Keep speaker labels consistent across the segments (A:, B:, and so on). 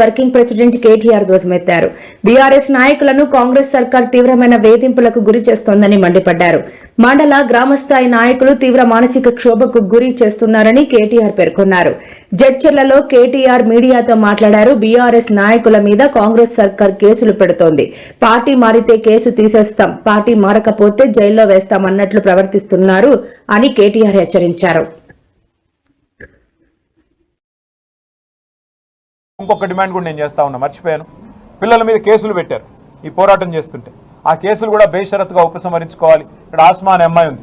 A: Working president KTR ధ్వజమెత్తారు. BRS నాయకులను కాంగ్రెస్ సర్కార్ తీవ్రమైన వేధింపులకు గురి చేస్తోందని మండిపడ్డారు. మండల గ్రామస్థాయి నాయకులు తీవ్ర మానసిక క్షోభకు గురి చేస్తున్నారని కేటీఆర్ పేర్కొన్నారు. జడ్చర్లలో కేటీఆర్ మీడియాతో మాట్లాడారు. బీఆర్ఎస్ నాయకుల మీద కాంగ్రెస్ సర్కార్ కేసులు పెడుతోంది. పార్టీ మారితే కేసు తీసేస్తాం. పార్టీ మారకపోతే జైల్లో వేస్తామన్నట్లు ప్రవర్తిస్తున్నారు అని కేటీఆర్ హెచ్చరించారు.
B: ఇంకొక డిమాండ్ కూడా నేను చేస్తా ఉన్నా మర్చిపోయాను. పిల్లల మీద కేసులు పెట్టారు ఈ పోరాటం చేస్తుంటే. ఆ కేసులు కూడా బేషరత్గా ఉపసంహరించుకోవాలి. ఇక్కడ ఆస్మా అనే అమ్మాయి ఉంది.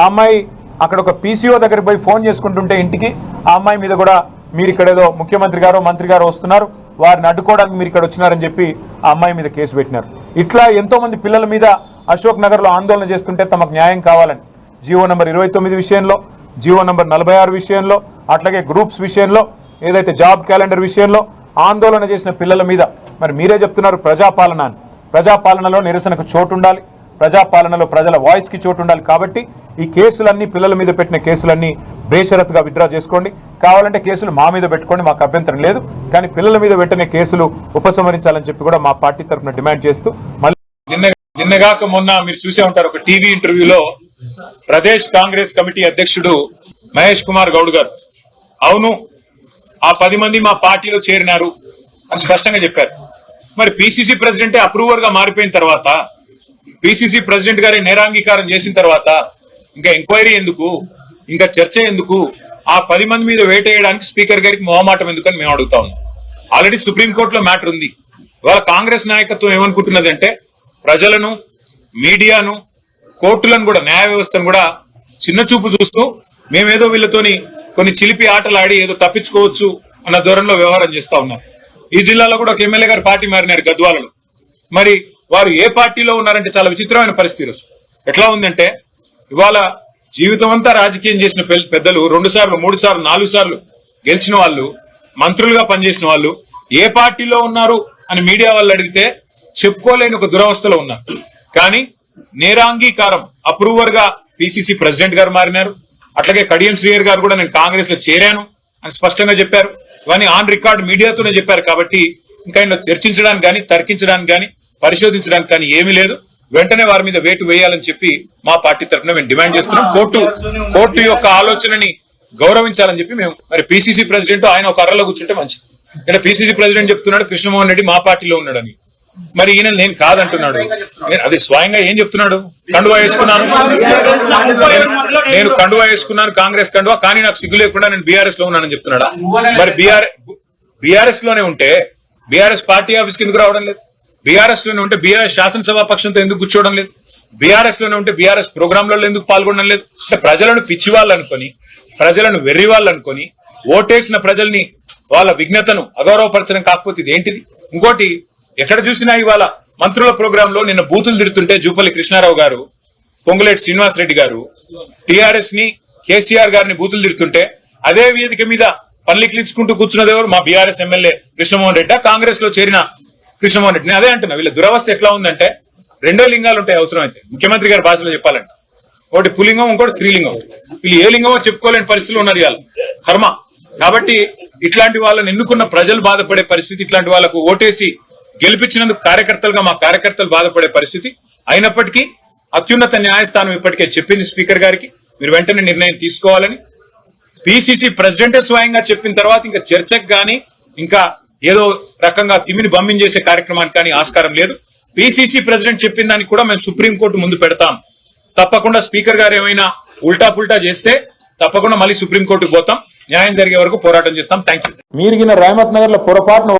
B: ఆ అమ్మాయి అక్కడ ఒక పీసీఓ దగ్గరికి పోయి ఫోన్ చేసుకుంటుంటే ఇంటికి ఆ అమ్మాయి మీద కూడా మీరు ఇక్కడ ఏదో ముఖ్యమంత్రి గారు మంత్రి గారు వస్తున్నారు. వారిని అడ్డుకోవడానికి మీరు ఇక్కడ వచ్చినారని చెప్పి ఆ అమ్మాయి మీద కేసు పెట్టినారు. ఇట్లా ఎంతో మంది పిల్లల మీద అశోక్ నగర్లో ఆందోళన చేస్తుంటే తమకు న్యాయం కావాలని. జీవో నెంబర్ ఇరవై తొమ్మిది విషయంలో జీవో నెంబర్ నలభై ఆరు విషయంలో అట్లాగే గ్రూప్స్ విషయంలో ఏదైతే జాబ్ క్యాలెండర్ విషయంలో ఆందోళన చేసిన పిల్లల మీద మరి మీరే చెప్తున్నారు ప్రజాపాలన అని. ప్రజాపాలనలో నిరసనకు చోటు ఉండాలి ప్రజాపాలనలో ప్రజల వాయిస్కి చోటు ఉండాలి కాబట్టి ఈ కేసులన్నీ పిల్లల మీద పెట్టిన కేసులన్నీ బేషరత్గా విత్డ్రా చేసుకోండి. కావాలంటే కేసులు మా మీద పెట్టుకోండి మాకు అభ్యంతరం లేదు. కానీ పిల్లల మీద పెట్టిన కేసులు ఉపసంహరించాలని చెప్పి కూడా మా పార్టీ తరఫున డిమాండ్ చేస్తూ మళ్ళీ నిన్నగాక మొన్న మీరు చూసే ఉంటారు ఒక టీవీ ఇంటర్వ్యూలో ప్రదేశ్ కాంగ్రెస్ కమిటీ అధ్యక్షుడు మహేష్ కుమార్ గౌడ్ గారు. అవును ఆ పది మంది మా పార్టీలో చేరినారు అని స్పష్టంగా చెప్పారు. మరి పిసిసి ప్రెసిడెంటే అప్రూవర్గా మారిపోయిన తర్వాత పిసిసి ప్రెసిడెంట్ గారి నేరాంగీకారం చేసిన తర్వాత ఇంకా ఎంక్వైరీ ఎందుకు ఇంకా చర్చ ఎందుకు ఆ పది మంది మీద వేటేయడానికి స్పీకర్ గారికి మొహమాటం ఎందుకని మేము అడుగుతా ఉన్నాం. ఆల్రెడీ సుప్రీంకోర్టులో మ్యాటర్ ఉంది. ఇవాళ కాంగ్రెస్ నాయకత్వం ఏమనుకుంటున్నదంటే ప్రజలను మీడియాను కోర్టులను కూడా న్యాయ వ్యవస్థను కూడా చిన్న చూపు చూస్తూ మేమేదో వీళ్ళతోని కొన్ని చిలిపి ఆటలు ఆడి ఏదో తప్పించుకోవచ్చు అన్న ధోరణిలో వ్యవహారం చేస్తా ఉన్నారు. ఈ జిల్లాలో కూడా ఒక ఎమ్మెల్యే గారు పార్టీ మారినారు గద్వాలలో. మరి వారు ఏ పార్టీలో ఉన్నారంటే చాలా విచిత్రమైన పరిస్థితి రోజు ఎట్లా ఉందంటే ఇవాళ జీవితం అంతా రాజకీయం చేసిన పెద్దలు రెండు సార్లు మూడు సార్లు నాలుగు సార్లు గెలిచిన వాళ్ళు మంత్రులుగా పనిచేసిన వాళ్ళు ఏ పార్టీలో ఉన్నారు అని మీడియా వాళ్ళు అడిగితే చెప్పుకోలేని ఒక దురవస్థలో ఉన్నారు. కానీ నేరాంగీకారం అప్రూవర్గా పిసిసి ప్రెసిడెంట్ గారు మారినారు అట్లాగే కడియం శ్రీయర్ గారు కూడా నేను కాంగ్రెస్లో చేరాను అని స్పష్టంగా చెప్పారు. ఇవన్నీ ఆన్ రికార్డ్ మీడియాతోనే చెప్పారు కాబట్టి ఇంకా ఆయన చర్చించడానికి కానీ తర్కించడానికి కానీ పరిశోధించడానికి కానీ ఏమీ లేదు. వెంటనే వారి మీద వేటు వేయాలని చెప్పి మా పార్టీ తరఫున మేము డిమాండ్ చేస్తున్నాం. కోర్టు కోర్టు యొక్క ఆలోచనని గౌరవించాలని చెప్పి మేము మరి పిసిసి ప్రెసిడెంట్ ఆయన ఒక అర్రలో కూర్చుంటే మంచిది. ఇక్కడ పిసిసి ప్రెసిడెంట్ చెప్తున్నాడు కృష్ణమోహన్ రెడ్డి మా పార్టీలో ఉన్నాడని. మరి ఈయన నేను కాదంటున్నాడు. అది స్వయంగా ఏం చెప్తున్నాడు? కండువా వేసుకున్నాను. నేను- కండువా వేసుకున్నాను కాంగ్రెస్ కండువా కానీ నాకు సిగ్గు లేకుండా నేను బీఆర్ఎస్లో ఉన్నానని చెప్తున్నాడా? మరి బీఆర్ బీఆర్ఎస్లోనే ఉంటే బీఆర్ఎస్ పార్టీ ఆఫీస్ కిందకు రావడం లేదు? బీఆర్ఎస్లోనే ఉంటే బీఆర్ఎస్ శాసనసభా పక్షంతో ఎందుకు కూర్చోవడం లేదు? బీఆర్ఎస్లోనే ఉంటే బీఆర్ఎస్ ప్రోగ్రాంలలో ఎందుకు పాల్గొనడం లేదు? అంటే ప్రజలను పిచ్చి వాళ్ళు అనుకొని ప్రజలను వెర్రి వాళ్ళు అనుకొని ఓటేసిన ప్రజల్ని వాళ్ళ విఘ్నతను అగౌరవపరచడం కాకపోతే ఇది ఏంటిది? ఇంకోటి ఎక్కడ చూసినా ఇవాళ మంత్రుల ప్రోగ్రామ్లో నిన్న బూతులు తిడుతుంటే జూపల్లి కృష్ణారావు గారు పొంగులేటి శ్రీనివాస్ రెడ్డి గారు టిఆర్ఎస్ని కేసీఆర్ గారిని బూతులు తిడుతుంటే అదే వేదిక మీద పల్లికిలించుకుంటూ కూర్చున్నది ఎవరు? మా బీఆర్ఎస్ ఎమ్మెల్యే కృష్ణమోహన్ రెడ్డి. కాంగ్రెస్లో చేరిన కృష్ణమోహన్ రెడ్డి. నేను అదే అంటున్నా వీళ్ళ దురవస్థ ఎట్లా ఉందంటే రెండో లింగాలు ఉంటాయి అవసరం అయితే ముఖ్యమంత్రి గారి భాషలో చెప్పాలంటే. ఒకటి పులింగం ఇంకోటి స్త్రీలింగం. వీళ్ళు ఏ లింగమో చెప్పుకోలేని పరిస్థితులు ఉన్నారు ఇవాళ. కర్మ. కాబట్టి ఇట్లాంటి వాళ్ళని ఎన్నుకున్న ప్రజలు బాధపడే పరిస్థితి ఇట్లాంటి వాళ్ళకు ఓటేసి గెలిపించినందుకు కార్యకర్తలుగా మా కార్యకర్తలు బాధపడే పరిస్థితి అయినప్పటికీ అత్యున్నత న్యాయస్థానం ఇప్పటికే చెప్పింది స్పీకర్ గారికి. మీరు వెంటనే నిర్ణయం తీసుకోవాలని. పిసిసి ప్రెసిడెంటే స్వయంగా చెప్పిన తర్వాత ఇంకా చర్చకు కానీ ఇంకా ఏదో రకంగా తిమిని చేసే కార్యక్రమానికి కానీ ఆస్కారం లేదు. పిసిసి ప్రెసిడెంట్ చెప్పిన దానికి కూడా మేము సుప్రీంకోర్టు ముందు పెడతాం. తప్పకుండా స్పీకర్ గారు ఏమైనా ఉల్టా పుల్టా చేస్తే తప్పకుండా మళ్ళీ సుప్రీంకోర్టుకు పోతాం. న్యాయం జరిగే వరకు పోరాటం చేస్తాం. థ్యాంక్ యూ
C: మీరు రామత్ నగర్లో పొరపాటున